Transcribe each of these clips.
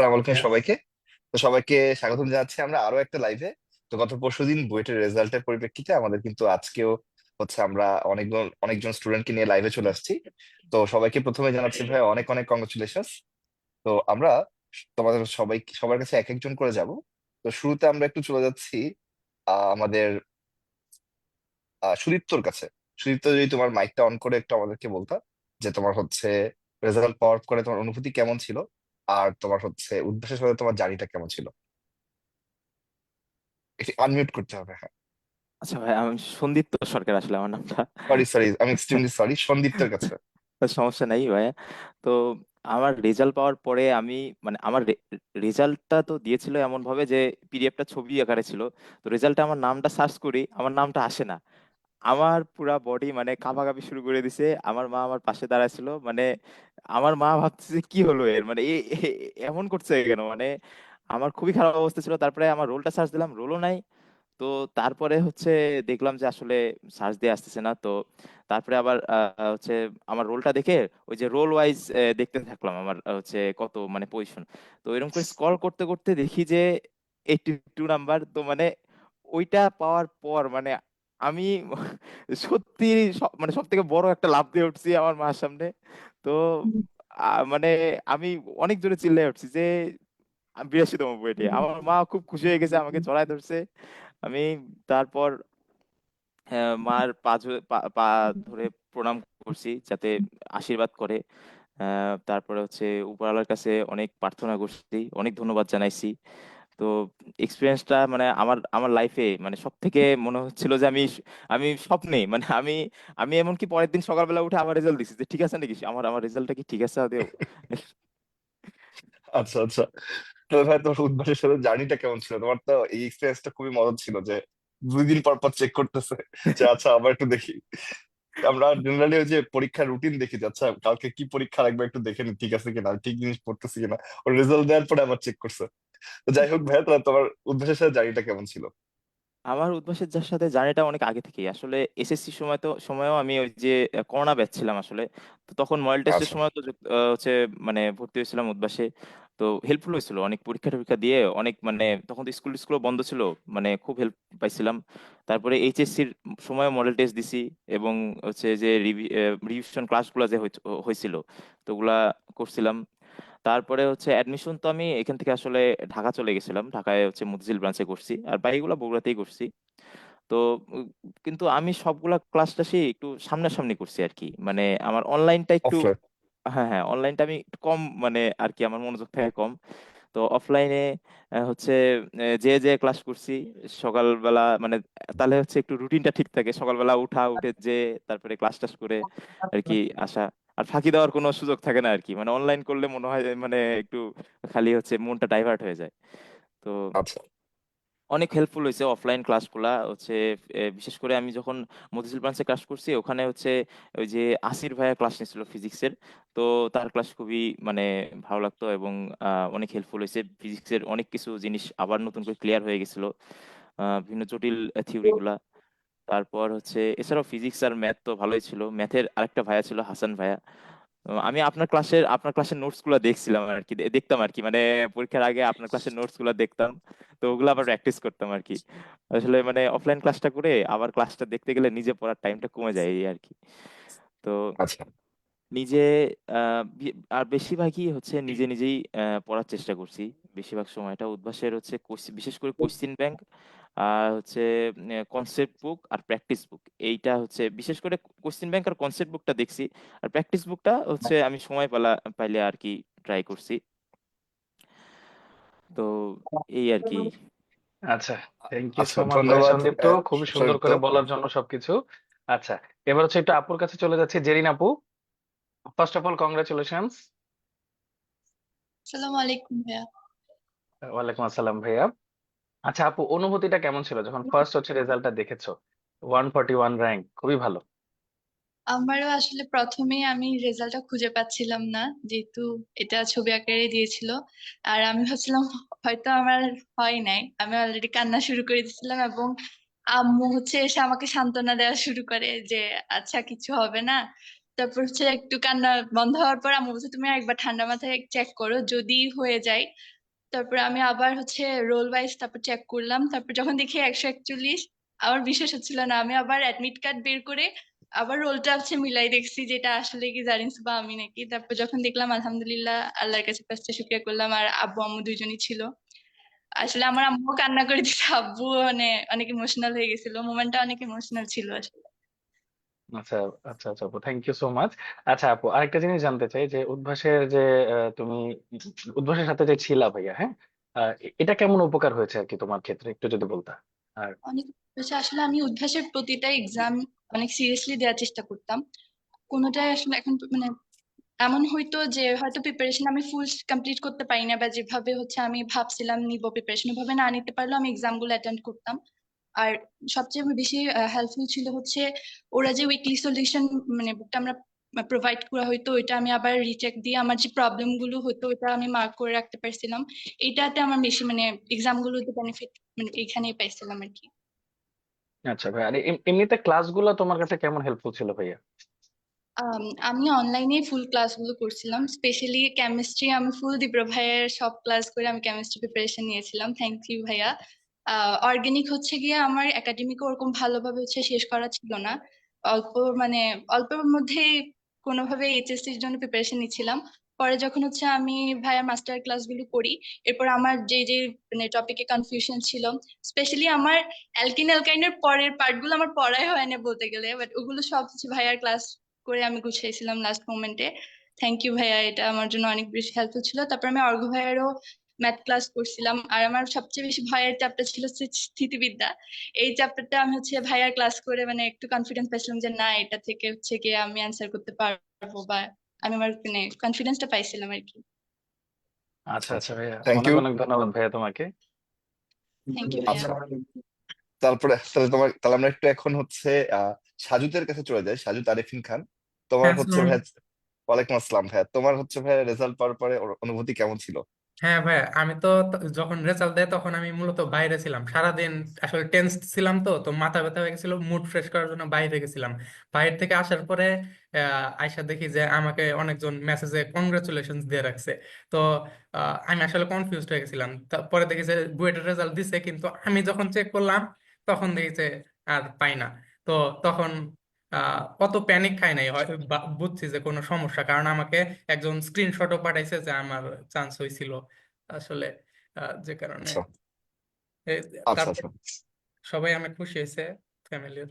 আসসালামু আলাইকুম হ্যাঁ। সবাইকে। তো সবাইকে স্বাগতম জানাচ্ছি আমরা আরও একটা লাইভে তো গত পরশুদিন বুয়েটের রেজাল্টের পরিপ্রেক্ষিতে আমাদের কিন্তু আজকেও হচ্ছে আমরা অনেকজন অনেকজন স্টুডেন্টকে নিয়ে লাইভে চলে আসছি। তো সবাইকে প্রথমে জানাচ্ছি ভাই অনেক অনেক কংগ্রেচুলেশন তো আমরা তোমাদের সবাই সবার কাছে এক একজন করে যাব। তো শুরুতে আমরা একটু চলে যাচ্ছি আহ, আমাদের সুদীপ্তর কাছে। সুদীপ্ত যদি তোমার মাইকটা অন করে একটু আমাদেরকে বলতা যে তোমার হচ্ছে রেজাল্ট পাওয়ার পরে তোমার অনুভূতি কেমন ছিল? আর তোমার হচ্ছে উদ্ভাসের সাথে তোমার জার্নিটা কেমন ছিল? একটু আনমিউট করতে হবে হ্যাঁ। আচ্ছা ভাই আমি সন্দীপ্ত সরকার আসলে আমার নামটা। সরি সরি আমি এক্সট্রিমলি সরি সন্দীপ্তের কাছে। সমস্যা নাই ভাইয়া তো আমার রেজাল্ট পাওয়ার পরে আমি মানে আমার রেজাল্টটা তো দিয়েছিল এমন ভাবে যে পিডিএফটা ছবি আকারে ছিল। তো রেজাল্টে আমার নামটা সার্চ করি আমার নামটা আসে না। আমার পুরা বডি মানে কাঁপাকাঁপি শুরু করে দিছে। আমার মা আমার পাশে দাঁড়ায় ছিল মানে আমার মা ভাবতেছে কি হলো এর? মানে এ এমন করছে কেন? মানে আমার খুবই খারাপ অবস্থা ছিল। তারপরে আমার রোলটা সার্চ দিলাম রোলও নাই। তো তারপরে হচ্ছে দেখলাম যে আসলে সার্চ দিয়ে আসতেছে না। তো তারপরে আবার আহ, হচ্ছে আমার রোলটা দেখে ওই যে রোল ওয়াইজ দেখতে থাকলাম আমার হচ্ছে কত মানে পজিশন তো এরকম করে স্ক্রল করতে করতে দেখি যে এইটি টু নাম্বার তো মানে ওইটা পাওয়ার পর মানে আমি সত্যি সব- মানে সব থেকে বড় একটা লাফ দিয়ে উঠছি আমার মার সামনে। তো মানে আমি অনেক জোরে চিল্লাই উঠছি যে বিরাশিতম বইটি। আমার মা খুব খুশি হয়ে গেছে আমাকে জড়ায় ধরছে। আমি তারপর আহ, মার পা ধরে পা পা ধরে প্রণাম করছি যাতে আশীর্বাদ করে। আহ, তারপরে হচ্ছে উপরওয়ালার কাছে অনেক প্রার্থনা করছি অনেক ধন্যবাদ জানাইছি। তো এক্সপিরিয়েন্সটা মানে আমার আমার লাইফে মানে সব থেকে মনে হচ্ছিল যে আমি আমি স্বপ্নে মানে আমি আমি এমনকি পরের দিন সকালবেলা উঠে আমার রেজাল্ট দিছি যে ঠিক আছে নাকি? আমার আমার রেজাল্টটা কি ঠিক আছে? আদেও। আচ্ছা আচ্ছা। তো ভাই, তোমার উদ্ভাসের সাথে জার্নিটা কেমন ছিল? তোমার তো এই এক্সপিরিয়েন্সটা খুবই মজার ছিল যে দুই দিন পর পর চেক করতেছে যে আচ্ছা আবার একটু দেখি। আমরা জেনারেলি ওই যে পরীক্ষার রুটিন দেখি যে আচ্ছা কালকে কি পরীক্ষা রাখবে একটু দেখে নি, ঠিক আছে কিনা, ঠিক জিনিস পড়তেছি কিনা। ওর রেজাল্ট দেওয়ার পরে আবার চেক করছে। তো যাই হোক ভাইয়া তাহলে তোমার উদ্ভাসের সাথে জার্নিটা কেমন ছিল? আমার উদ্ভাসের যার সাথে জার্নিটা অনেক আগে থেকেই। আসলে এসএসসি সময় তো সময়ও আমি ওই যে করোনা ব্যাচ ছিলাম আসলে। তো তখন মডেল টেস্টের আচ্ছা। সময় তো আহ, হচ্ছে মানে ভর্তি হয়েছিলাম উদ্ভাসে তো হেল্পফুল হয়েছিল অনেক পরীক্ষা টরীক্ষা দিয়ে অনেক মানে তখন তো স্কুল স্কুল বন্ধ ছিল মানে খুব হেল্প পাইছিলাম। তারপরে এইচএসসির সময় মডেল টেস্ট দিছি এবং হচ্ছে যে রিভিশন ক্লাসগুলো যে হয়েছ- হয়েছিল তো ওগুলা করছিলাম। তারপরে হচ্ছে অ্যাডমিশন তো আমি এখান থেকে আসলে ঢাকা চলে গেছিলাম। ঢাকায় হচ্ছে মতিঝিল ব্রাঞ্চে করছি। আর বাকিগুলো বগুড়াতেই করছি। তো উম, কিন্তু আমি সবগুলা ক্লাস টাসই একটু সামনাসামনি করছি আর কি মানে আমার অনলাইনটা একটু অফলাইন হ্যাঁ হ্যাঁ অনলাইনটা আমি একটু কম মানে আর কি আমার মনোযোগ থাকে কম। তো অফলাইনে হচ্ছে আহ, যে যে ক্লাস করছি সকালবেলা মানে তাহলে হচ্ছে একটু রুটিনটা ঠিক থাকে। সকালবেলা উঠা উঠে যে তারপরে ক্লাস টাস করে আর কি আসা। আর ফাঁকি দেওয়ার কোনো সুযোগ থাকে না আর কি মানে অনলাইন করলে মনে হয় মানে একটু খালি হচ্ছে মনটা ডাইভার্ট হয়ে যায়। তো আচ্ছা। অনেক হেল্পফুল হয়েছে অফলাইন ক্লাসগুলা হচ্ছে এ, বিশেষ করে আমি যখন মতিঝিল ব্রাঞ্চে ক্লাস করছি ওখানে হচ্ছে ওই যে আসির ভাইয়া ক্লাস নিয়েছিল ফিজিক্সের তো তার ক্লাস খুবই মানে ভালো লাগতো এবং আহ, অনেক হেল্পফুল হয়েছে। ফিজিক্সের অনেক কিছু জিনিস আবার নতুন করে ক্লিয়ার হয়ে গেছিল আহ, বিভিন্ন জটিল থিওরি গুলা। তারপর হচ্ছে এছাড়াও ফিজিক্স আর ম্যাথ তো ভালোই ছিল। ম্যাথের আরেকটা ভাইয়া ছিল হাসান ভাইয়া। আমি আপনার ক্লাসের আপনার ক্লাসের নোটসগুলো দেখছিলাম আর কি দেখতাম আর কি। মানে পরীক্ষার আগে আপনার ক্লাসের নোটসগুলো দেখতাম তো ওগুলো আবার প্র্যাকটিস করতাম আর কি। আসলে মানে অফলাইন ক্লাসটা করে আবার ক্লাসটা দেখতে গেলে নিজে পড়ার টাইমটা কমে যায় এই আর কি। তো আচ্ছা। নিজে আর বেশিরভাগই হচ্ছে নিজে নিজেই পড়ার চেষ্টা করছি। বেশিরভাগ সময়টা উদ্ভাসের হচ্ছে বিশেষ করে কোশ্চিন ব্যাংক আর হচ্ছে কনসেপ্ট বুক আর প্র্যাকটিস বুক এইটা হচ্ছে বিশেষ করে কোশ্চিন ব্যাংক আর কনসেপ্ট বুকটা দেখছি। আর প্র্যাকটিস বুকটা হচ্ছে আমি সময় পেলা পাইলে আর কি ট্রাই করছি। তো এই আর কি। আচ্ছা থ্যাংক ইউ সো মাচ খুবই সুন্দর করে বলার জন্য সবকিছু। আচ্ছা এবার হচ্ছে একটু আপুর কাছে চলে যাচ্ছি। জেরিন আপু ফার্স্ট অফ অল কংগ্রাচুলেশনস আসসালামু আলাইকুম ভাইয়া। ওয়ালাইকুম আসসালাম ভাইয়া। আচ্ছা আপু, অনুভূতিটা কেমন ছিল যখন ফার্স্ট হচ্ছে রেজাল্টটা দেখেছ? ওয়ান ফর্টি ওয়ান র্যাঙ্ক খুবই ভালো। আমারও আসলে প্রথমে আমি রেজাল্টটা খুঁজে পাচ্ছিলাম না, যেহেতু এটা ছবি আকারে দিয়েছিল। আর আমি ভাবছিলাম, হয়তো আমার হয় নাই। আমি অলরেডি কান্না শুরু করে দিয়েছিলাম এবং আম্মু হচ্ছে এসে আমাকে সান্ত্বনা দেওয়া শুরু করে যে আচ্ছা কিছু হবে না। তারপর হচ্ছে একটু কান্না বন্ধ হওয়ার পর আম্মু বলছে, তুমি একবার ঠান্ডা মাথায় চেক করো, যদি হয়ে যায় তারপর আমি আবার হচ্ছে রোল ওয়াইজ তারপর চেক করলাম। তারপর যখন দেখি একশো একচল্লিশ, আমার বিশ্বাস হচ্ছিল না। আমি আবার অ্যাডমিট কার্ড বের করে আবার রোলটা হচ্ছে মিলাই দেখছি যেটা আসলে কি জারিন্স বা আমি নাকি। তারপর যখন দেখলাম, আলহামদুলিল্লাহ, আল্লাহর কাছে ফার্স্টে শুকরিয়া করলাম। আর আব্বু, আম্মু দুইজনই ছিল। আসলে আমার আম্মু কান্না করে দিচ্ছে আব্বু মানে অনেক ইমোশনাল হয়ে গেছিল। মোমেন্টটা অনেক ইমোশনাল ছিল আসলে। আচ্ছা আচ্ছা আচ্ছা আপু থ্যাংক ইউ সো মাচ আচ্ছা আপু আরেকটা জিনিস জানতে চাই যে উদ্ভাসের যে আহ, তুমি উদ্ভাসের সাথে যে ছিলা ভাইয়া হ্যাঁ? এটা কেমন উপকার হয়েছে আর কি তোমার ক্ষেত্রে? একটু যদি বলতা। আর অনেক আসলে আমি উদ্ভাসের প্রতিটা এক্সাম অনেক সিরিয়াসলি দেওয়ার চেষ্টা করতাম। কোনোটাই আসলে এখন মানে এমন হয়তো যে হয়তো প্রিপারেশন আমি ফুল কমপ্লিট করতে পারি না বা যেভাবে হচ্ছে আমি ভাবছিলাম নিব প্রিপারেশন ওভাবে না নিতে পারলেও আমি এক্সামগুলো অ্যাটেন্ড করতাম। আর সবচেয়ে বেশি হেল্পফুল ছিল হচ্ছে ওরা যে উইকলি সলিউশন মানে বুকটা আমরা প্রোভাইড করা হইতো ওইটা আমি আবার রিচেক দিয়ে আমার যে প্রবলেমগুলো হতো ওটা আমি মার্ক করে রাখতে পারছিলাম। এটাতে আমার বেশি মানে এক্সাম গুলোতে বেনিফিট মানে এখানেই পাইছিলাম আর কি। আচ্ছা ভাই আর এম- এমনিতে ক্লাসগুলো তোমার কাছে কেমন হেল্পফুল ছিল ভাইয়া? আম, আমি অনলাইনে ফুল ক্লাসগুলো করছিলাম স্পেশালি কেমিস্ট্রি আমি ফুল দীপ্র ভাইয়ের সব ক্লাস করে আমি কেমিস্ট্রি প্রিপারেশন নিয়েছিলাম। থ্যাংক ইউ ভাইয়া। অর্গানিক হচ্ছে গিয়ে আমার একাডেমিক ওরকম ভালোভাবে হচ্ছে শেষ করা ছিল না। অল্প মানে অল্পের মধ্যেই কোনোভাবে এইচএসসির জন্য প্রিপারেশন নিচ্ছিলাম। পরে যখন হচ্ছে আমি ভাইয়ার মাস্টার ক্লাসগুলো করি, এরপর আমার যে যে মানে টপিকে কনফিউশন ছিল স্পেশালি আমার অ্যালকিন অ্যালকাইনের পরের পার্টগুলো আমার পড়াই হয় না বলতে গেলে বাট ওগুলো সব হচ্ছে ভাইয়ার ক্লাস করে আমি গুছিয়েছিলাম লাস্ট মোমেন্টে থ্যাংক ইউ ভাইয়া, এটা আমার জন্য অনেক বেশি হেল্পফুল ছিল। তারপর আমি অর্ঘ ভাইয়ারও ম্যাথ ক্লাস করছিলাম। আর আমার সবচেয়ে বেশি ভয়ের চ্যাপ্টার ছিল স্থিতিবিদ্যা। এই চ্যাপ্টারটা আমি হচ্ছে ভাইয়ার ক্লাস করে মানে একটু কনফিডেন্স পাইছিলাম যে না এটা থেকে হচ্ছে গিয়ে আমি অ্যান্সার করতে পারব বা আমি আমার মানে কনফিডেন্সটা পাইছিলাম আর কি আচ্ছা আচ্ছা ভাইয়া। অনেক অনেক ধন্যবাদ ভাইয়া তোমাকে। থ্যাংক ইউ আচ্ছা ভাইয়া। তারপরে তাহলে তোমার তাহলে আমরা একটু এখন হচ্ছে আহ সাজুদের কাছে চলে যাই। সাজু আরিফিন খান। তোমার হ্যাঁ, হচ্ছে ভাই ওয়ালাইকুম আসসালাম ভাইয়া। তোমার হচ্ছে ভাইয়া রেজাল্ট পাওয়ার পরে ওর অনুভূতি কেমন ছিল? হ্যাঁ ভাই আমি তো যখন রেজাল্ট দেয় তখন আমি মূলত বাইরে ছিলাম। সারাদিন আসলে টেন্স ছিলাম তো তো মাথা ব্যথা হয়ে গেছিল মুড ফ্রেশ করার জন্য বাইরে গেছিলাম। বাইরে থেকে আসার পরে আহ, আইসা দেখি যে আমাকে অনেকজন মেসেজে কংগ্রাচুলেশনস দিয়ে রাখছে। তো আমি আসলে কনফিউজ হয়ে গেছিলাম। তারপরে দেখি যে বুয়েটের রেজাল্ট দিছে কিন্তু আমি যখন চেক করলাম তখন দেখি যে আর পাই না। তো তখন অত প্যানিক খাই নাই। হয় বুঝছি যে কোনো সমস্যা। কারণ আমাকে একজন স্ক্রিনশটও পাঠাইছে যে আমার চান্স হয়েছিল আসলে যে কারণে। আচ্ছা। আচ্ছা আচ্ছা। সবাই আমি খুশি হয়েছে ফ্যামিলির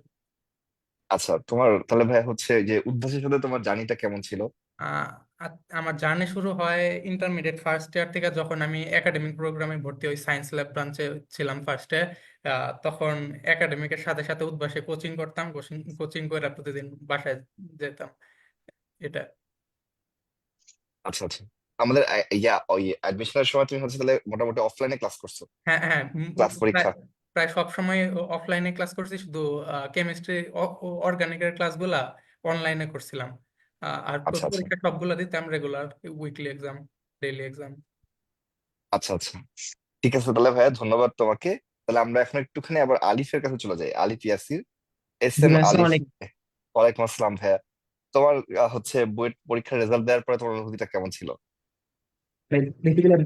আচ্ছা তোমার তাহলে ভাই হচ্ছে যে উদ্ভাসের সাথে তোমার জার্নিটা কেমন ছিল? আমার জার্নি শুরু হয় ইন্টারমিডিয়েট ফার্স্ট ইয়ার থেকে যখন আমি একাডেমিক প্রোগ্রামে ভর্তি হই সায়েন্স ল্যাব ব্রাঞ্চে ছিলাম ফার্স্টে তখন একাডেমিকের সাথে সাথে উদ্ভাসে কোচিং করতাম কোচিং কোচিং করে প্রতিদিন বাসায় যেতাম এটা। আচ্ছা আচ্ছা। আমাদের ইয়া ওই অ্যাডমিশনের সময় তুমি হচ্ছে তাহলে মোটামুটি অফলাইনে ক্লাস করছ? হ্যাঁ হ্যাঁ ক্লাস পরীক্ষা? প্রায় সব সময় অফলাইনে ক্লাস করছি শুধু কেমিস্ট্রি অর্গানিকের ক্লাসগুলা অনলাইনে করছিলাম। আর আচ্ছা আচ্ছা। পরীক্ষা সবগুলা দিতাম regular weekly exam daily exam আচ্ছা আচ্ছা। ঠিক আছে তাহলে ভাইয়া ধন্যবাদ তোমাকে। তাহলে আমরা এখন একটুখানি আবার আলিফের কাছে চলে যাই। আলিফ ইয়াসির এস এম আসসালামু আলিফ। আলাইকুম। ওয়ালাইকুম আসসালাম ভাইয়া। তোমার আহ, হচ্ছে বুয়েট পরীক্ষার রেজাল্ট দেওয়ার পরে তোমার অনুভূতিটা কেমন ছিল?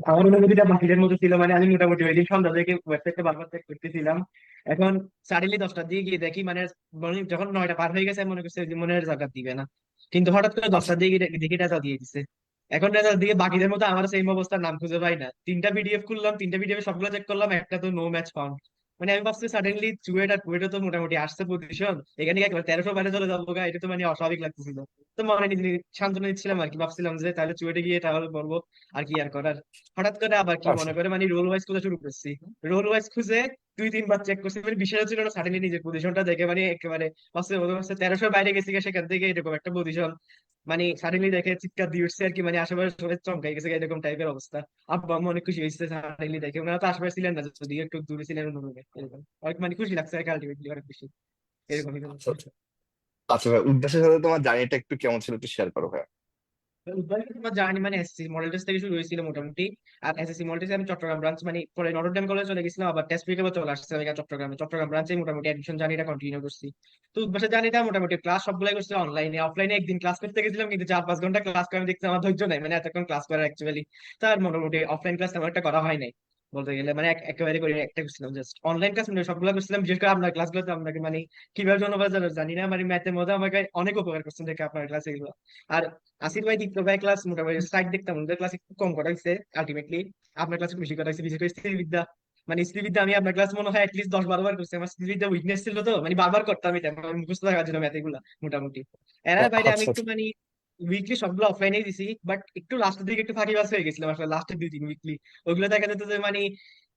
আমার অনুভূতিটা মতো ছিল মানে আমি মোটামুটি ওই দিন সন্ধ্যা থেকে ওয়েবসাইটে বারবার চেক করতেছিলাম। এখন সাডেনলি দশটার দিকে গিয়ে দেখি মানে মনে যখন নয়টা পার হয়ে গেছে মনে করছে যে মনে হয় রেজাল্ট দিবে না। কিন্তু হঠাৎ করে দশটার দিকে দেখি রেজাল্ট দিয়ে দিছে। এখন রেজাল্ট দিয়ে বাকিদের মতো আমার সেম অবস্থার নাম খুঁজে পাই না। তিনটা পিডিএফ খুললাম তিনটা পিডিএফ সবগুলো চেক করলাম একটা তো নো ম্যাচ ফাউন্ড মানে আমি ভাবছি সাডেনলি চুয়েট আর কুয়েটে তো মোটামুটি আসছে পজিশন এখানে কি একবার তেরোশো বাইরে চলে যাব গা, এটা তো মানে অস্বাভাবিক লাগতেছিল। তো মনে নিজে সান্ত্বনা দিচ্ছিলাম আর কি ভাবছিলাম যে তাহলে চুয়েটে গিয়ে তাহলে বলব আর কি আর করার। হঠাৎ করে আবার কি আচ্ছা। মনে করে মানে রোল ওয়াইজ খোঁজা শুরু করছি। রোল ওয়াইজ খুঁজে দুই তিনবার চেক করছি মানে বিষয় ছিল না সাডেনলি নিজের পজিশনটা দেখে মানে একেবারে ভাবছি মনে হচ্ছে তেরোশো বাইরে গেছি সেখান থেকে এরকম একটা পজিশন মানে সাডেনলি দেখে চিৎকার দিয়ে উঠছে আর কি মানে আশেপাশে সবাই চমকাই গেছে এরকম টাইপের অবস্থা। আব্বা, আম্মা অনেক খুশি হয়েছে সাডেনলি দেখে, ওনারা তো আশেপাশে ছিলেন না, যদি একটু দূরে ছিলেন অন্যভাবে এরকম। অনেক মানে খুশি লাগছে আর কি আলটিমেটলি অনেক বেশি, এরকমই। আচ্ছা আচ্ছা। আচ্ছা ভাই উদ্ভাসের সাথে তোমার জার্নিটা একটু কেমন ছিল একটু শেয়ার করো ভাইয়া। আমার জার্নি মানে এসএসসি মডেল টেস্ট থেকে শুরু হয়েছিল মোটামুটি। আর এসএসসি মডেল আমি চট্টগ্রাম ব্রাঞ্চ মানে পরে চলে গেছিলাম, আবার টেস্ট চলে আসছিলাম এখানে চট্টগ্রামে। চট্টগ্রাম ব্রাঞ্চে মোটামুটি অ্যাডমিশন জার্নিটা কন্টিনিউ করছি। তো উদ্ভাসের জার্নিটা মোটামুটি ক্লাস সবগুলাই করছি অনলাইনে অফলাইনে একদিন ক্লাস করতে গেছিলাম, কিন্তু চার পাঁচ ঘণ্টা ক্লাস করে আমি দেখছি আমার ধৈর্য নাই মানে এতক্ষণ ক্লাস করার অ্যাকচুয়ালি তার মোটামুটি অফলাইন ক্লাস তেমন একটা করা হয় নাই। বলতে গেলে মানে একেবারে করে একটা করছিলাম জাস্ট অনলাইন ক্লাস মানে সবগুলো করছিলাম বিশেষ করে আপনার ক্লাসগুলোতে আপনাকে মানে কীভাবে জনবাদ জানি না মানে ম্যাথের মধ্যে আমাকে অনেক উপকার করছেন দেখে আপনার ক্লাস এগুলো। আর আসিফ ভাই দীপ্ত ভাই ক্লাস মোটামুটি সাইড দেখতাম ওদের ক্লাস একটু কম করা হয়েছে আলটিমেটলি আপনার ক্লাস বেশি করা হয়েছে বিশেষ করে স্ত্রীবিদ্যা। মানে স্ত্রীবিদ্যা আমি আপনার ক্লাস মনে হয় অ্যাটলিস্ট দশ বারো বার করছি আমার স্ত্রীবিদ্যা উইকনেস ছিল তো মানে বারবার করতাম এটা আমার মুখস্থ থাকার জন্য ম্যাথ এগুলা মোটামুটি। এর বাইরে আমি আচ্ছা। একটু মানে উইকলি সবগুলো অফলাইনেই দিছি বাট একটু লাস্টের দিকে একটু ফাঁকিবাজ হয়ে গেছিলাম আসলে লাস্টের দুই তিন উইকলি ওইগুলো দেখা যেত যে মানে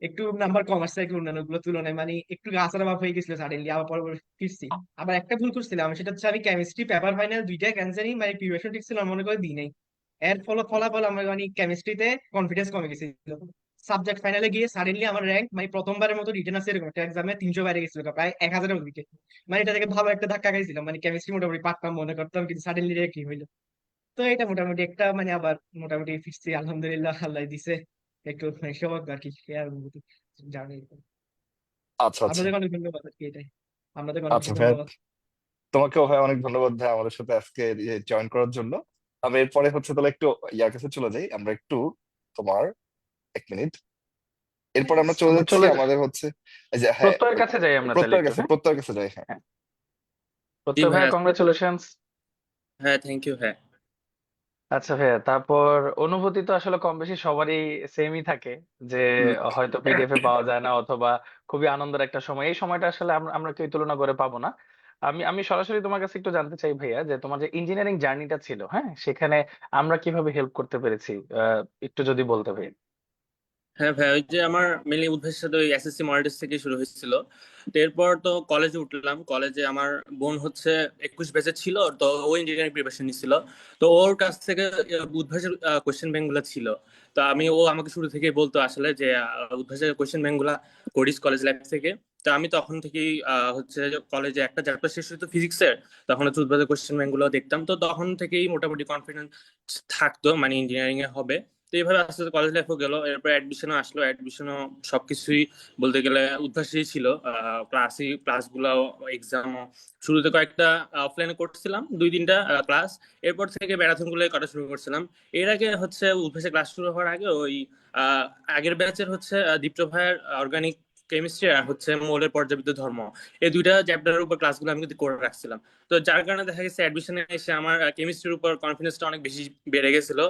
একটু নাম্বার কম আসছে একটু অন্যান্যগুলো তুলনায় মানে একটু আসার ভাব হয়ে গেছিল সাডেনলি আবার পরে পরে ফিরছি আবার একটা ভুল করছিলাম সেটা হচ্ছে আমি কেমিস্ট্রি পেপার ফাইনাল দুইটা ক্যান্সারই মানে প্রিপারেশন ঠিক ছিল মনে করে দিই নাই। এর ফল ফলাফল আমার মানে কেমিস্ট্রিতে কনফিডেন্স কমে গেছিল। সাবজেক্ট ফাইনালে গিয়ে সাডেনলি আমার র্যাঙ্ক মানে প্রথমবারের মতো রিটার্ন আছে এরকম একটা এক্সামে তিনশো বাইরে গেছিল প্রায় এক হাজারের দিকে মানে এটা থেকে ভালো একটা ধাক্কা খাইছিলাম মানে কেমিস্ট্রি মোটামুটি পারতাম মনে করতাম কিন্তু সাডেনলি কি হইল? তো এটা মোটামুটি একটা মানে আবার মোটামুটি ফিরছি আলহামদুলিল্লাহ আল্লাহ দিছে। একটু মানে সৌভাগ্য আর কি এই অনুভূতি জানি আচ্ছা আচ্ছা। আপনাদের অনেক ধন্যবাদ আর কি এটাই। আপনাদের অনেক আচ্ছা ধন্যবাদ। তোমাকেও ভাই অনেক ধন্যবাদ ভাই আমাদের সাথে আজকে জয়েন করার জন্য। আমি এরপরে হচ্ছে তাহলে একটু ইয়ার কাছে চলে যাই। আমরা একটু তোমার এক মিনিট। এরপর আমরা চলে যাচ্ছি চলে আমাদের হচ্ছে এই যে হ্যাঁ প্রত্যয়ের কাছে যাই আমরা প্রত্যয়ের কাছে হ্যাঁ? প্রত্যয়ের কাছে যাই হ্যাঁ। প্রত্যয়। কংগ্রেচুলেশনস হ্যাঁ থ্যাংক ইউ হ্যাঁ। আচ্ছা ভাইয়া তারপর অনুভূতি তো আসলে কম বেশি সবারই সেমই থাকে যে হুম। হয়তো পিডিএফ এ পাওয়া যায় না অথবা খুবই আনন্দের একটা সময়। এই সময়টা আসলে আমরা আমরা কেউ তুলনা করে পাবো না। আমি আমি সরাসরি তোমার কাছে একটু জানতে চাই ভাইয়া যে তোমার যে ইঞ্জিনিয়ারিং জার্নিটা ছিল হ্যাঁ? সেখানে আমরা কীভাবে হেল্প করতে পেরেছি? আহ, একটু যদি বলতে ভাই হ্যাঁ ভাই, ওই যে আমার মেনলি উদ্ভাসের সাথে ওই এসএসসি টেস্ট থেকে শুরু হয়েছিল। তো এরপর তো কলেজে উঠলাম। কলেজে আমার বোন হচ্ছে একুশ ব্যাচে ছিল, তো ও ইঞ্জিনিয়ারিং প্রিপারেশন নিচ্ছিল তো ওর কাছ থেকে উদ্ভাসের কোশ্চেন ব্যাংকগুলা ছিল। তো আমি, ও আমাকে শুরু থেকেই বলতো আসলে যে উদ্ভাসের কোশ্চেন ব্যাংকগুলা করিস কলেজ লাইফ থেকে। তো আমি তখন থেকেই হচ্ছে কলেজে একটা চ্যাপ্টার শেষ হতো ফিজিক্সের তখন হচ্ছে উদ্ভাসের কোয়েশ্চেন ব্যাংকগুলো দেখতাম। তো তখন থেকেই মোটামুটি কনফিডেন্স থাকতো মানে ইঞ্জিনিয়ারিং এ হবে। এইভাবে আস্তে আস্তে কলেজ লাইফও গেল। এরপর অ্যাডমিশনও আসলো। অ্যাডমিশনও সবকিছুই বলতে গেলে উদ্ভাসই ছিল। ক্লাসই ক্লাসগুলো এক্সাম শুরুতে কয়েকটা অফলাইনে করছিলাম, দুই তিনটা ক্লাস এরপর থেকে ম্যারাথনগুলো করা শুরু করছিলাম। এর আগে হচ্ছে উদ্ভাসে ক্লাস শুরু হওয়ার আগে ওই আগের ব্যাচের হচ্ছে দীপ্ত ভাইয়ের অর্গানিক কেমিস্ট্রি আর হচ্ছে মৌলের পর্যাবৃত্ত ধর্ম। এই দুইটা চ্যাপ্টারের উপর ক্লাসগুলো আমি কিন্তু করে রাখছিলাম। তো যার কারণে দেখা গেছে অ্যাডমিশনে এসে আমার কেমিস্ট্রির উপর কনফিডেন্সটা অনেক বেশি বেড়ে গেছিল।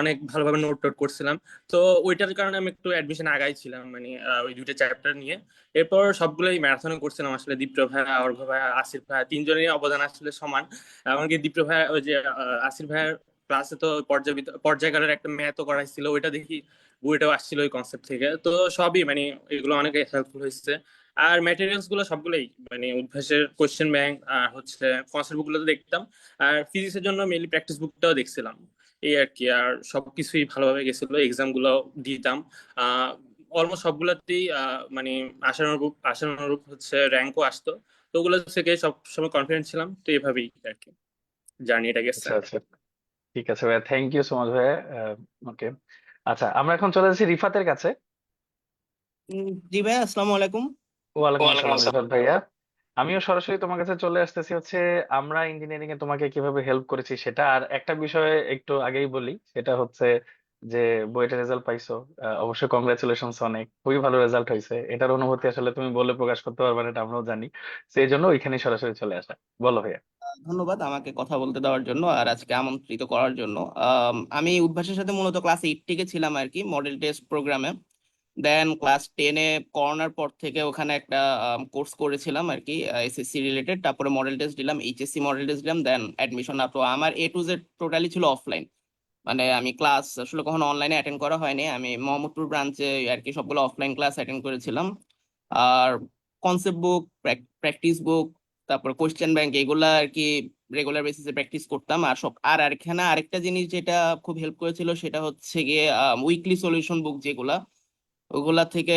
অনেক ভালোভাবে নোট টোট করছিলাম। তো ওইটার কারণে আমি একটু অ্যাডমিশন আগাই ছিলাম মানে ওই দুইটা চ্যাপ্টার নিয়ে। এরপর সবগুলোই ম্যারাথনে করছিলাম আসলে। দীপ্ত ভাইয়া অর্ঘ ভাইয়া আসিফ ভাইয়া তিনজনেরই অবদান আসলে সমান। এমনকি দীপ্ত ভাইয়া ওই যে আসিফ ভাইয়ার ক্লাসে তো পর্যায়কালের একটা ম্যাথও করাইছিল, ওইটা দেখি বইটাও আসছিল ওই কনসেপ্ট থেকে। তো সবই মানে এগুলো অনেক হেল্পফুল হয়েছে। আর ম্যাটেরিয়ালসগুলো সবগুলোই মানে উদ্ভাসের কোশ্চেন ব্যাংক আর হচ্ছে কনসেপ্ট বুকগুলো তো দেখতাম। আর ফিজিক্সের জন্য মেনলি প্র্যাকটিস বুকটাও দেখছিলাম। এই আর কি, আর সবকিছুই ভালোভাবে গেছিল এক্সামগুলো দিতাম। অলমোস্ট সবগুলোতেই মানে আশানুরূপ আশানুরূপ হচ্ছে র্যাঙ্কও আসতো। তো ওগুলো থেকে সব সময় কনফিডেন্ট ছিলাম, তো এভাবেই আর কি। জার্নিটা গেছে। আচ্ছা আচ্ছা। ঠিক আছে ভাইয়া থ্যাংক ইউ সো মাচ ভাইয়া। ওকে আচ্ছা আমরা এখন চলে যাচ্ছি রিফাতের কাছে। জি ভাইয়া আসসালামু আলাইকুম। ওয়ালাইকুম ওয়ালাইকুম আসসালাম। রিফাত ভাইয়া। আমিও সরাসরি তোমার কাছে চলে আসতেছি হচ্ছে আমরা ইঞ্জিনিয়ারিং এ তোমাকে কীভাবে হেল্প করেছি সেটা। আর একটা বিষয়ে একটু আগেই বলি সেটা হচ্ছে যে বইটা রেজাল্ট পাইছো অবশ্যই কংগ্রাচুলেশনস অনেক। খুবই ভালো রেজাল্ট হয়েছে। এটার অনুভূতি আসলে তুমি বলে প্রকাশ করতে পারবে না, এটা আমরাও জানি। সেই জন্য ওইখানে সরাসরি চলে আসা। বলো ভাইয়া। ধন্যবাদ আমাকে কথা বলতে দেওয়ার জন্য আর আজকে আমন্ত্রিত করার জন্য। আমি উদ্ভাসের সাথে মূলত ক্লাস এইট থেকে ছিলাম আর কি মডেল টেস্ট প্রোগ্রামে দেন ক্লাস টেনে করোনার পর থেকে ওখানে একটা কোর্স করেছিলাম আর কি এসএসসি রিলেটেড তারপরে মডেল টেস্ট দিলাম এইচএসসি মডেল টেস্ট দিলাম দেন অ্যাডমিশন তো আমার এ টু জেড টোটালি ছিল অফলাইন মানে আমি ক্লাস আসলে কখনো অনলাইনে অ্যাটেন্ড করা হয়নি। আমি মোহাম্মদপুর ব্রাঞ্চে আর কি সবগুলো অফলাইন ক্লাস অ্যাটেন্ড করেছিলাম। আর কনসেপ্ট বুক প্র্যাকটিস বুক তারপর কোশ্চেন ব্যাংক এগুলা আর কি রেগুলার বেসিসে প্র্যাকটিস করতাম। আর সব, আর এখানে আরেকটা জিনিস যেটা খুব হেল্প করেছিল সেটা হচ্ছে গিয়ে উইকলি সলিউশন বুক যেগুলা, ওগুলা থেকে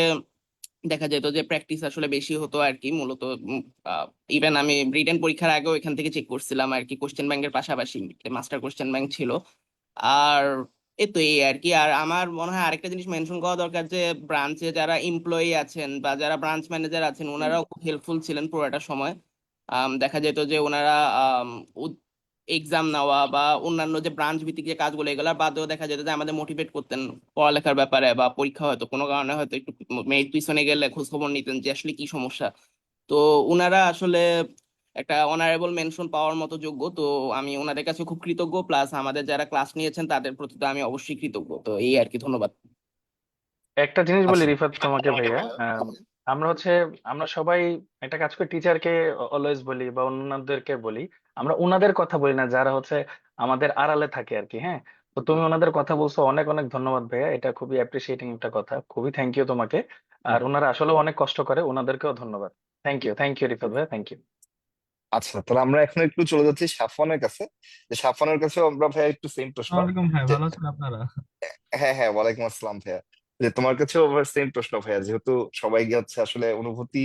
দেখা যেত যে প্র্যাকটিস আসলে বেশি হতো আর কি। মূলত ইভেন আমি রিটেন পরীক্ষার আগেও এখান থেকে চেক করছিলাম আর কি। কোশ্চেন ব্যাংকের পাশাপাশি মাস্টার কোশ্চেন ব্যাংক ছিল। আর এই তো এই আর কি আর আমার মনে হয় আরেকটা জিনিস মেনশন করা দরকার যে ব্রাঞ্চে যারা এমপ্লয়ি আছেন বা যারা ব্রাঞ্চ ম্যানেজার আছেন ওনারাও খুব হেল্পফুল ছিলেন পুরোটা সময়। দেখা যেত যে ওনারা এক্সাম নেওয়া বা অন্যান্য যে ব্রাঞ্চ ভিত্তিক যে কাজগুলো এগুলো বাদেও দেখা যেত যে আমাদের মোটিভেট করতেন পড়ালেখার ব্যাপারে বা পরীক্ষা হয়তো কোনো কারণে হয়তো একটু মেরিট পিছনে গেলে খোঁজ খবর নিতেন যে আসলে কি সমস্যা। তো ওনারা আসলে একটা অনারেবল মেনশন পাওয়ার মতো যোগ্য। তো আমি ওনাদের কাছে খুব কৃতজ্ঞ। প্লাস আমাদের যারা ক্লাস নিয়েছেন তাদের প্রতি তো আমি অবশ্যই কৃতজ্ঞ। তো এই আর কি ধন্যবাদ। একটা জিনিস বলি আচ্ছা। রিফাত তোমাকে ভাইয়া। আমরা হচ্ছে আমরা সবাই একটা কাজ করে টিচারকে অলওয়েজ বলি বা অন্যদেরকে বলি। আমরা ওনাদের কথা বলি না যারা হচ্ছে আমাদের আড়ালে থাকে আর কি হ্যাঁ? তো তুমি ওনাদের কথা বলছো অনেক অনেক ধন্যবাদ ভাইয়া। এটা খুবই অ্যাপ্রিসিয়েটিং একটা কথা। খুবই থ্যাংক ইউ তোমাকে। আর ওনারা আসলে অনেক কষ্ট করে ওনাদেরকেও ধন্যবাদ। Thank you thank you Rifat ভাইয়া থ্যাংক ইউ আচ্ছা তাহলে আমরা এখন একটু চলে যাচ্ছি সাফওয়ানের কাছে। যে সাফওয়ানের কাছে আমরা ভাইয়া একটু সেম প্রশ্ন। আসসালামাইকুম ভাই ভালো আছেন আপনারা? হ্যাঁ হ্যাঁ ওয়ালাইকুম আসসালাম ভাইয়া। যে তোমার কাছে আবার সেম প্রশ্ন ভাইয়া যেহেতু সবাই হচ্ছে আসলে অনুভূতি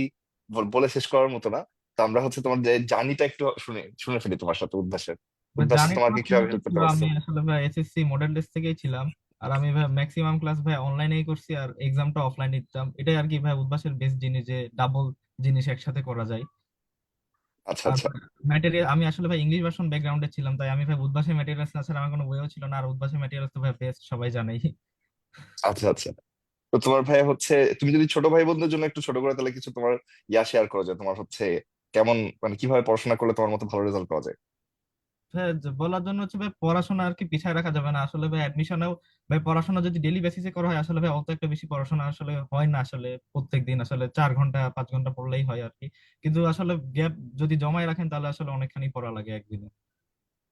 বলে শেষ করার মতো না তো আমরা হচ্ছে তোমার যে জার্নিটা একটু শুনে শুনে ফেলি তোমার সাথে উদ্ভাসের উদ্ভাস জানি তোমাকে কীভাবে হেল্প করতে আমি আসলে ভাই এসএসসি মডেল টেস্ট থেকেই ছিলাম আর আমি ভাই ম্যাক্সিমাম ক্লাস ভাই অনলাইনেই করছি আর এক্সামটা অফলাইনে দিতাম। এটাই আর কি ভাই উদ্ভাসের বেস্ট জিনিস যে ডাবল জিনিস একসাথে করা যায়। আচ্ছা আচ্ছা। ম্যাটেরিয়াল আমি আসলে ভাই ইংলিশ ভার্সন ব্যাকগ্রাউন্ডে ছিলাম তাই আমি ভাই উদ্ভাসের ম্যাটেরিয়ালস না ছাড়া আমার কোনো বইও ছিল না আর উদ্ভাসের ম্যাটেরিয়ালস তো ভাই বেস্ট সবাই জানেই। আচ্ছা আচ্ছা। তো তোমার ভাই হচ্ছে তুমি যদি ছোট ভাই বোনদের জন্য একটু ছোট করে তাহলে কিছু তোমার ইয়া শেয়ার করা যায় তোমার হচ্ছে কেমন মানে কীভাবে পড়াশোনা করলে তোমার মতো ভালো রেজাল্ট পাওয়া যায়? বলার জন্য হচ্ছে ভাই পড়াশোনা আর কি পিছায় রাখা যাবে না। আসলে ভাই অ্যাডমিশনেও ভাই পড়াশোনা যদি ডেলি বেসিসে করা হয় আসলে ভাই অত একটা বেশি পড়াশোনা আসলে হয় না আসলে প্রত্যেক দিন আসলে চার ঘণ্টা পাঁচ ঘণ্টা পড়লেই হয় আর কি। কিন্তু আসলে গ্যাপ যদি জমায় রাখেন তাহলে আসলে অনেকখানি পড়া লাগে একদিনে।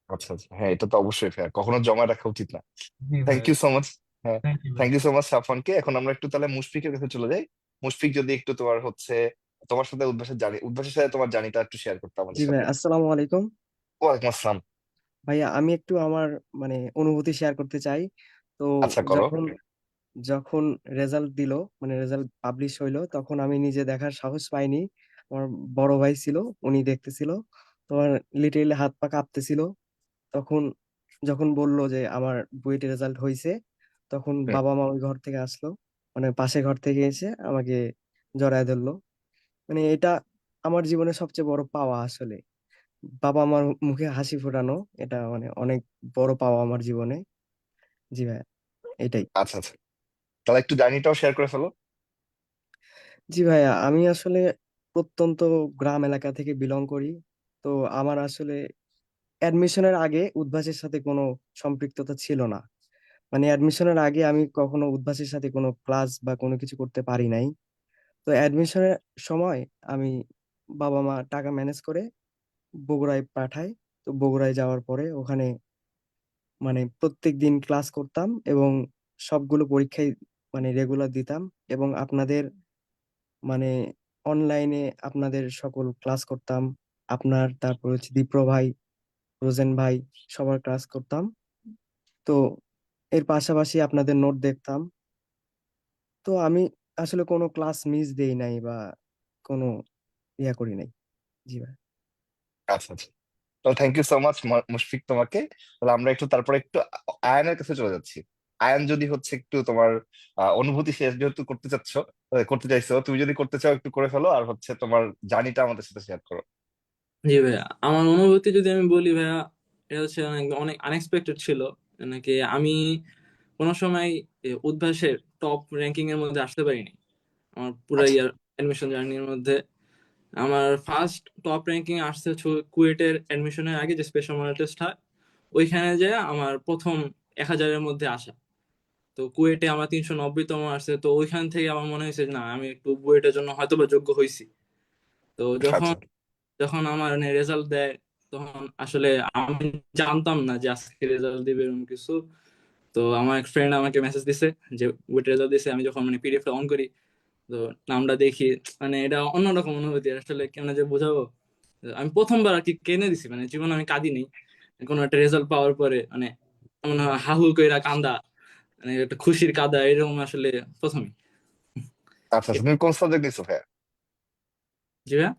আচ্ছা আচ্ছা। হ্যাঁ এটা তো অবশ্যই ফেয়ার কখনো জমা রাখা উচিত না। জি ভাই। থ্যাংক ইউ সো মাচ হ্যাঁ thank you thank you so much সাফওয়ানকে। এখন আমরা একটু তাহলে মুশফিকের কাছে চলে যাই। মুশফিক যদি একটু তোমার হচ্ছে তোমার সাথে উদ্ভাসের জানি উদ্ভাসের সাথে তোমার জানিটা একটু শেয়ার করতে আমাদের জি ভাই সাথে। আসসালামু আলাইকুম। ওয়ালাইকুম আসসালাম। ভাইয়া আমি একটু আমার মানে অনুভূতি শেয়ার করতে চাই। তো আচ্ছা করো। যখন যখন রেজাল্ট দিল মানে রেজাল্ট পাবলিশ হইল তখন আমি নিজে দেখার সাহস পাইনি। আমার বড় ভাই ছিল উনি দেখতেছিল। তোমার লিটারেলি হাত পা কাঁপতেছিল। তখন যখন বলল যে আমার বুয়েটের রেজাল্ট হয়েছে তখন হুম, বাবা মা ওই ঘর থেকে আসলো। মানে পাশে ঘর থেকে এসে আমাকে জড়ায় ধরলো। মানে এটা আমার জীবনের সবচেয়ে বড় পাওয়া আসলে। বাবা আমার মুখে হাসি ফোটানো এটা মানে অনেক বড় পাওয়া আমার জীবনে। জি ভাই এটাই। আচ্ছা আচ্ছা। তাহলে একটু জার্নিটাও শেয়ার করে ফেলো। জি ভাইয়া আমি আসলে প্রত্যন্ত গ্রাম এলাকা থেকে বিলং করি। তো আমার আসলে অ্যাডমিশনের আগে উদ্ভাসের সাথে কোনো সম্পৃক্ততা ছিল না। মানে অ্যাডমিশনের আগে আমি কখনো উদ্ভাসের সাথে কোনো ক্লাস বা কোনো কিছু করতে পারি নাই। তো অ্যাডমিশনের সময় আমি বাবা মা টাকা ম্যানেজ করে বগুড়ায় পাঠায়। তো বগুড়ায় যাওয়ার পরে ওখানে মানে প্রত্যেক দিন ক্লাস করতাম এবং সবগুলো পরীক্ষায় মানে রেগুলার দিতাম এবং আপনাদের মানে অনলাইনে আপনাদের সকল ক্লাস করতাম। আপনার তারপর হচ্ছে দীপ্র ভাই রোজেন ভাই সবার ক্লাস করতাম। তো এর পাশাপাশি আপনাদের নোট দেখতাম। তো আমি আসলে কোনো ক্লাস মিস দেই নাই বা কোনো ইয়া করি নাই। জি ভাই। আচ্ছা আচ্ছা। তো thank you so much Mushfiq তোমাকে। তাহলে আমরা একটু তারপরে একটু আয়ানের কাছে চলে যাচ্ছি। আয়ান যদি হচ্ছে একটু তোমার অনুভূতি শেষ যেহেতু করতে চাচ্ছ করতে চাইছো তুমি যদি করতে চাও একটু করে ফেলো আর হচ্ছে তোমার জার্নিটা আমাদের সাথে শেয়ার করো। জি ভাইয়া আমার অনুভূতি যদি আমি বলি ভাইয়া এটা হচ্ছে অনেক আনএক্সপেক্টেড ছিল। নাকি আমি কোনো সময় উদ্ভাসের টপ র্যাঙ্কিং এর মধ্যে আসতে পারিনি। আমার পুরো ইয়ার অ্যাডমিশন জার্নির মধ্যে। আমার ফার্স্ট টপ র্যাঙ্কিং আসছে কুয়েটের অ্যাডমিশনের আগে যে স্পেশাল মডেল টেস্ট হয় ওইখানে যে আমার প্রথম এক হাজারের মধ্যে আসা। তো কুয়েটে আমার তিনশো নব্বইতম আসছে তো ওইখান থেকে আমার মনে হয়েছে না আমি একটু বুয়েটের জন্য হয়তো বা যোগ্য হয়েছি তো যখন আচ্ছা। যখন আমার রেজাল্ট দেয় তখন আসলে আমি জানতাম না যে আজকে রেজাল্ট দিবে এরকম কিছু। তো আমার এক ফ্রেন্ড আমাকে মেসেজ দিছে যে ওয়েট রেজাল্ট দিছে। আমি যখন মানে পিডিএফ অন করি তো নামটা দেখি মানে এটা অন্যরকম অনুভূতি আসলে কেমন যে বোঝাবো? আমি প্রথমবার আর কি কেনে দিছি মানে জীবনে আমি কাঁদি কাঁদিনি কোনো একটা রেজাল্ট পাওয়ার পরে মানে মনে হয় হাহু কইরা কান্দা মানে একটা খুশির কাদা এরকম আসলে প্রথমে আচ্ছা আচ্ছা, তুমি কোন সাবজেক্ট নিচ্ছো ভাইয়া? জি ভাইয়া?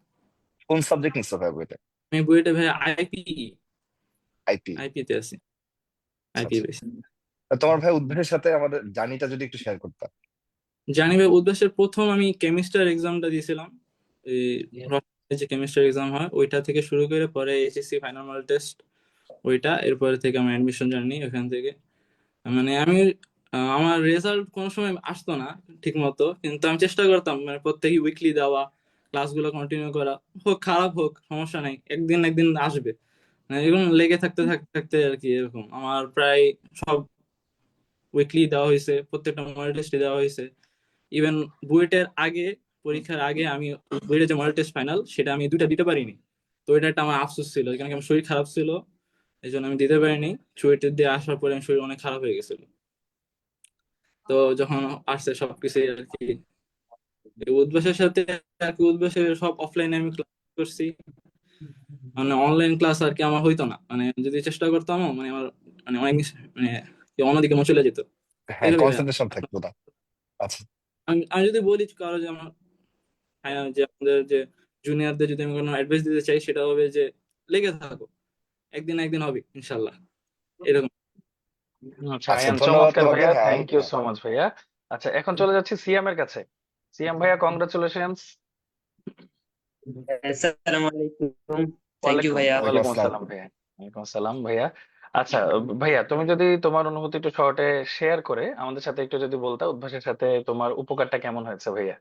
কোন সাবজেক্ট নিচ্ছো ভাইয়া বইটা আমি বুয়েটে ভাই আইপি আইপি আইপি তে আছি। আচ্ছা একই আচ্ছা। তোমার ভাই উদ্ভাসের সাথে আমাদের জার্নিটা যদি একটু শেয়ার করতা। জানি ভাই উদ্ভাসের প্রথম আমি কেমিস্ট্রির এক্সামটা দিয়েছিলাম। এই যে কেমিস্ট্রির এক্সাম হয় ওইটা থেকে শুরু করে পরে এইচএসসি ফাইনাল মডেল টেস্ট ওইটা এরপরে থেকে আমি অ্যাডমিশন জার্নি ওখান থেকে। মানে আমি আমার রেজাল্ট কোনো সময় আসতো না ঠিক মতো কিন্তু আমি চেষ্টা করতাম মানে প্রত্যেক উইকলি দেওয়া ক্লাসগুলো কন্টিনিউ করা। হোক খারাপ হোক সমস্যা নেই একদিন একদিন আসবে। মানে এরকম লেগে থাকতে থাকতে থাকতে আর কি এরকম। আমার প্রায় সব উইকলি দেওয়া হয়েছে প্রত্যেকটা মডেল টেস্টে দেওয়া হয়েছে। ইভেন বুয়েটের আগে পরীক্ষার আগে আমি বুয়েটের যে মডেল টেস্ট ফাইনাল সেটা আমি দুইটা দিতে পারিনি। তো এটা একটা আমার আফসোস ছিল কারণ কি আমার শরীর খারাপ ছিল এই জন্য আমি দিতে পারিনি। চুয়েটের দিয়ে আসার পরে আমার শরীর অনেক খারাপ হয়ে গেছিল। তো যখন আসছে সবকিছু আর কি এই উদ্ভাসের সাথে আর কি উদ্ভাসের সব অফলাইনে আমি ক্লাস করছি। মানে অনলাইন ক্লাস আর কি আমার হইতো না। মানে যদি চেষ্টা করতাম মানে আমার মানে অনেক মানে অন্যদিকে চলে যেত। হ্যাঁ কনসেন্ট্রেশন থাকতো না। আচ্ছা। আমি আমি যদি বলি কারও যে আমার হ্যাঁ, যে আমাদের যে জুনিয়রদের যদি আমি কোনো অ্যাডভাইস দিতে চাই সেটা হবে যে লেগে থাকো। একদিন একদিন হবে ইনশাল্লাহ এরকম। আচ্ছা আচ্ছা আয়ান চমৎকার ভাইয়া। থ্যাংক ইউ সো মাচ ভাইয়া। আচ্ছা এখন চলে যাচ্ছি সিয়াম এর কাছে। সিয়াম ভাইয়া কংগ্রাচুলেশনস আসসালামু আলাইকুম থ্যাংক ইউ ভাইয়া। ওয়ালাইকুম আসসালাম। ভাইয়া ওয়ালাইকুম আসসালাম ভাইয়া। আচ্ছা ভাইয়া তুমি যদি তোমার অনুভূতি একটু শর্টে শেয়ার করে আমাদের সাথে একটু যদি বলতা উদ্ভাসের সাথে তোমার উপকারটা কেমন হয়েছে ভাইয়া?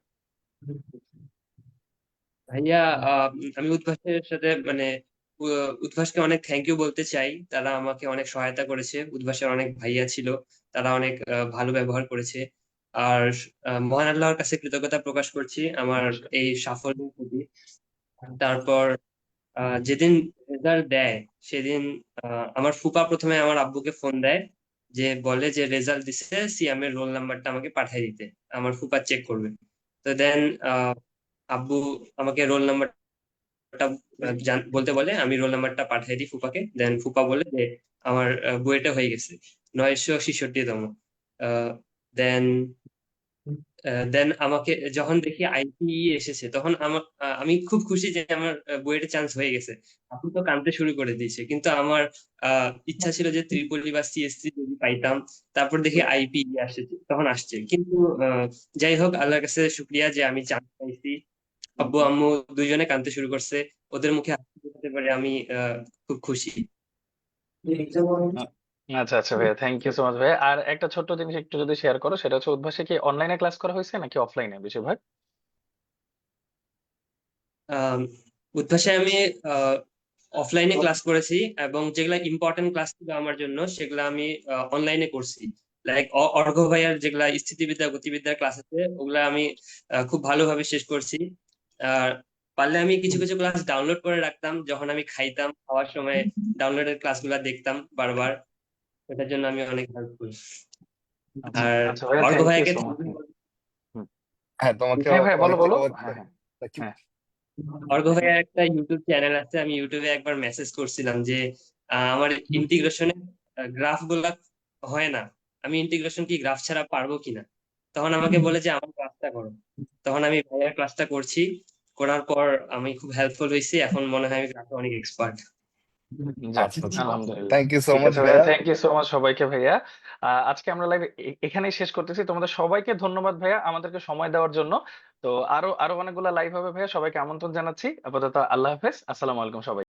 ভাইয়া আহ, আমি উদ্ভাসের সাথে মানে উ- উদ্ভাসকে অনেক থ্যাংক ইউ বলতে চাই। তারা আমাকে অনেক সহায়তা করেছে। উদ্ভাসের অনেক ভাইয়া ছিল। তারা অনেক আহ, ভালো ব্যবহার করেছে। আর আহ, মহান আল্লাহর কাছে কৃতজ্ঞতা প্রকাশ করছি আমার এই সাফল্যের প্রতি। তারপর যেদিন রেজাল্ট দেয়, সেদিন আমার ফুপা প্রথমে আমার আব্বুকে ফোন দেয় যে, বলে যে রেজাল্ট দিছে, সিয়ামের রোল নাম্বারটা আমাকে পাঠিয়ে দিতে। আমার ফুপা চেক করবে। তো দেন আব্বু আমাকে রোল নাম্বারটা বলতে বলে, আমি রোল নাম্বারটা পাঠিয়ে দিই ফুপাকে। দেন ফুপা বলে যে, আমার বুয়েটে হয়ে গেছে। নয়শো ছেষট্টিতম দেন দেন আমাকে যখন দেখি আইপিই এসেছে, তখন আমার আমি খুব খুশি যে আমার বুয়েটে চান্স হয়ে গেছে। আপনি তো কানতে শুরু করে দিয়েছে, কিন্তু আমার ইচ্ছা ছিল যে ত্রিপলি বা সিএসসি যদি পাইতাম, তারপর দেখি আইপিই আসছে তখন আসছে। কিন্তু যাই হোক, আল্লাহর কাছে শুক্রিয়া যে আমি চান্স পাইছি। আব্বু, আম্মু দুইজনে কানতে শুরু করছে, ওদের মুখে দেখতে পারে, আমি খুব খুশি। আচ্ছা আচ্ছা ভাইয়া থ্যাংক ইউ সো মাচ ভাইয়া। আর একটা ছোট্ট জিনিস একটু যদি শেয়ার করো, সেটা হচ্ছে উদ্ভাসে কি অনলাইনে ক্লাস করা হয়েছে নাকি অফলাইনে বেশিরভাগ? উদ্ভাসে আমি অফলাইনে ক্লাস করেছি এবং যেগুলা ইম্পর্টেন্ট ক্লাস ছিল আমার জন্য, সেগুলা আমি অনলাইনে করছি। লাইক অর্ঘ্য ভাইয়ার যেগুলা স্থিতিবিদ্যা, গতিবিদ্যার ক্লাস আছে, ওগুলা আমি খুব ভালোভাবে শেষ করছি। আর পারলে আমি কিছু কিছু ক্লাস ডাউনলোড করে রাখতাম, যখন আমি খাইতাম, খাওয়ার সময় ডাউনলোডের ক্লাসগুলা দেখতাম বারবার। এটার জন্য আমি অনেক হেল্পফুল আচ্ছা আর আচ্ছা thank মাচ you হ্যাঁ তোমাকেও হ্যাঁ ভাইয়া বলো বলো। হ্যাঁ হ্যাঁ। ভাইয়ার একটা ইউটিউব চ্যানেল আছে আমি ইউটিউবে একবার মেসেজ করছিলাম যে আহ, আমার ইন্টিগ্রেশনে গ্রাফগুলা হয় না। আমি ইন্টিগ্রেশন কি গ্রাফ ছাড়া পারব কিনা তখন আমাকে বলে যে আমার ক্লাসটা করো। তখন আমি ভাইয়ার ক্লাসটা করছি। করার পর আমি খুব হেল্পফুল হয়েছি। এখন মনে হয় আমি গ্রাফে অনেক এক্সপার্ট আচ্ছা আচ্ছা আলহামদুলিল্লাহ। থ্যাংক ইউ সো ঠিক মাচ আছে ভাইয়া। ভাইয়া। থ্যাংক ইউ সো মাচ সবাইকে ভাইয়া। আহ, আজকে আমরা লাইভ এখানেই শেষ করতেছি। তোমাদের সবাইকে ধন্যবাদ ভাইয়া আমাদেরকে সময় দেওয়ার জন্য। তো আরও আরও অনেকগুলো লাইভ হবে ভাইয়া। সবাইকে আমন্ত্রণ জানাচ্ছি। আপাতত আল্লাহ হাফেজ। আসসালামু আলাইকুম সবাই।